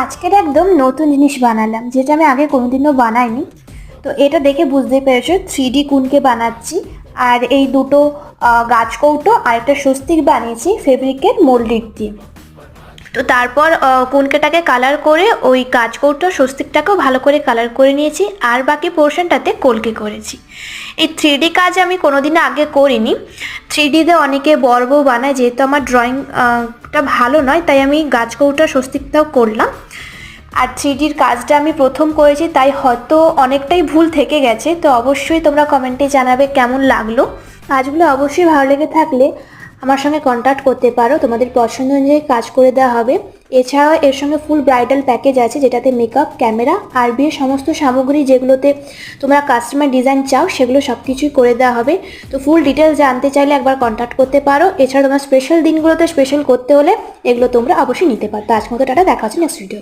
আজকের একদম নতুন জিনিস বানালাম, যেটা আমি আগে কোনোদিনও বানাইনি। তো এটা দেখে বুঝতে পেরেছ থ্রি ডি কুনকে বানাচ্ছি। আর এই দুটো গাছ কৌটো আর একটা স্বস্তিক বানিয়েছি, ফেব্রিকের মোল্ডিট দিয়ে। তো তারপর কুনকেটাকে কালার করে ওই কাজ কৌটো স্বস্তিকটাকেও ভালো করে কালার করে নিয়েছি। আর বাকি পোর্শনটাতে কলকে করেছি। এই থ্রি কাজ আমি কোনোদিন আগে করিনি। থ্রি ডিতে অনেকে বড় বউ বানায়, যেহেতু আমার ড্রয়িংটা ভালো নয়, তাই আমি গাছ কৌটা স্বস্তিকটাও করলাম। আর থ্রি ডির কাজটা আমি প্রথম করেছি, তাই হয়তো অনেকটাই ভুল থেকে গেছে। তো অবশ্যই তোমরা কমেন্টে জানাবে কেমন লাগল। কাজগুলো অবশ্যই ভালো লেগে থাকলে আমার সঙ্গে কন্ট্যাক্ট করতে পারো। তোমাদের পছন্দ অনুযায়ী কাজ করে দেওয়া হবে। এছাড়াও এর সঙ্গে ফুল ব্রাইডাল প্যাকেজ আছে, যেটাতে মেকআপ ক্যামেরা আর বিয়ের সমস্ত সামগ্রী যেগুলোতে তোমরা কাস্টমার ডিজাইন চাও, সেগুলো সব কিছুই করে দেওয়া হবে। তো ফুল ডিটেলস জানতে চাইলে একবার কন্ট্যাক্ট করতে পারো। এছাড়া তোমার স্পেশাল দিনগুলোতে স্পেশাল করতে হলে এগুলো তোমরা অবশ্যই নিতে পারো। তো আজকে মতো টাটা, দেখা হচ্ছে নেক্সট ভিডিও